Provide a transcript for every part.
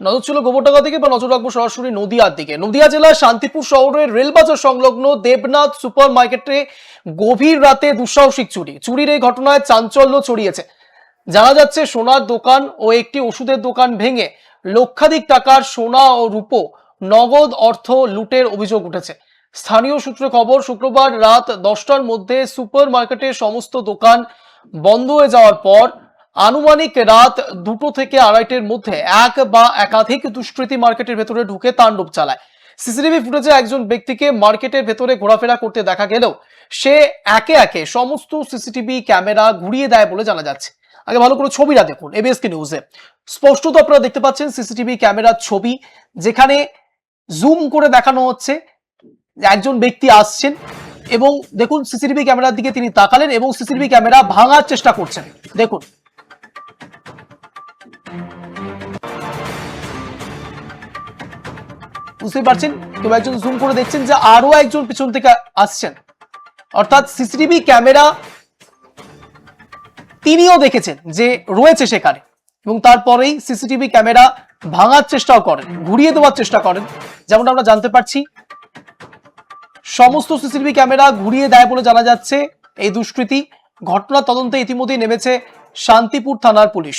নজর ছিল গোবরডাঙ্গা থেকে বা নজর রাখব সরাসরি নদিয়ার দিকে। নদিয়া জেলার শান্তিপুর শহরের রেলবাজার সংলগ্ন দেবনাথ সুপার মার্কেটে গভীর রাতে দুঃসাহসিক চুরি। চুরির এই ঘটনায় চাঞ্চল্য ছড়িয়েছে। জানা যাচ্ছে, সোনার দোকান ও একটি ওষুধের দোকান ভেঙে লক্ষাধিক টাকার সোনা ও রূপো নগদ অর্থ লুটের অভিযোগ উঠেছে। স্থানীয় সূত্রে খবর, শুক্রবার রাত দশটার মধ্যে সুপার মার্কেটের সমস্ত দোকান বন্ধ হয়ে যাওয়ার পর আনুমানিক রাত দুটো থেকে আড়াইটের মধ্যে এক বা একাধিক দুষ্কৃতী মার্কেটের ভেতরে ঢুকে তাণ্ডব চালায়। সিসিটিভি ফুটেজে একজন ব্যক্তিকে মার্কেটের ভেতরে ঘোরাফেরা করতে দেখা গেলেও সে একে একে সমস্ত সিসিটিভি ক্যামেরা ঘুরিয়ে দেয় বলে জানা যাচ্ছে। আগে ভালো করে ছবিটা দেখুন এবিএসকে নিউজে স্পষ্টত আপনারা দেখতে পাচ্ছেন সিসিটিভি ক্যামেরার ছবি, যেখানে জুম করে দেখানো হচ্ছে একজন ব্যক্তি আসছেন এবং দেখুন সিসিটিভি ক্যামেরার দিকে তিনি তাকালেন এবং সিসিটিভি ক্যামেরা ভাঙার চেষ্টা করছেন। দেখুন বুঝতেই পারছেন? কেউ একজন জুম করে দেখছেন যে আরও একজন পিছন থেকে আসছেন। অর্থাৎ সিসিটিভি ক্যামেরা তিনিও দেখেছেন যে রয়েছে সেখানে এবং তারপরেই সিসিটিভি ক্যামেরা ভাঙার চেষ্টাও করেন, ঘুরিয়ে দেওয়ার চেষ্টা করেন। যেমন আমরা জানতে পারছি, সমস্ত সিসিটিভি ক্যামেরা ঘুরিয়ে দেয় বলে জানা যাচ্ছে। এই দুষ্কৃতী ঘটনার তদন্তে ইতিমধ্যেই নেমেছে শান্তিপুর থানার পুলিশ।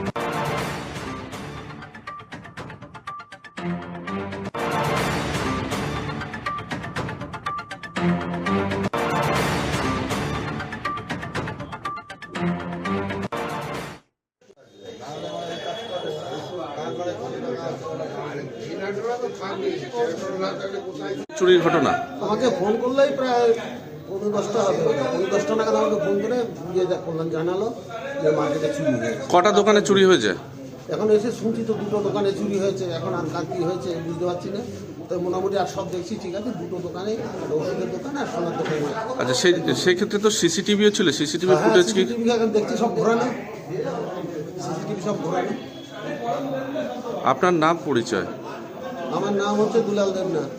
চুরির ঘটনা? আমাকে ফোন করলেই প্রায় পনেরো দশটা হবে পনেরো দশটা নাগাদ আমাকে ফোন করে গিয়ে করলাম জানালো যে মার্কেটে চুরি হয়েছে। কটা দোকানে চুরি হয়েছে? এখন এসে শুনছি তো দুটো দোকানে চুরি হয়েছে এখন আর কার কী হয়েছে বুঝতে পারছি না। তো মোটামুটি আর সব দেখছি ঠিক আছে দুটো দোকানে ওষুধের দোকান আর সোনার দোকানে আচ্ছা সেই সেই ক্ষেত্রে তো সিসিটিভিও ছিল সিসিটিভি হ্যাঁ ফুটেজ কি? এখন দেখছি সব ঘোরানো সিসিটিভি সব ঘোরানো আপনার নাম পরিচয়? আমার নাম হচ্ছে দুলাল দেবনাথ।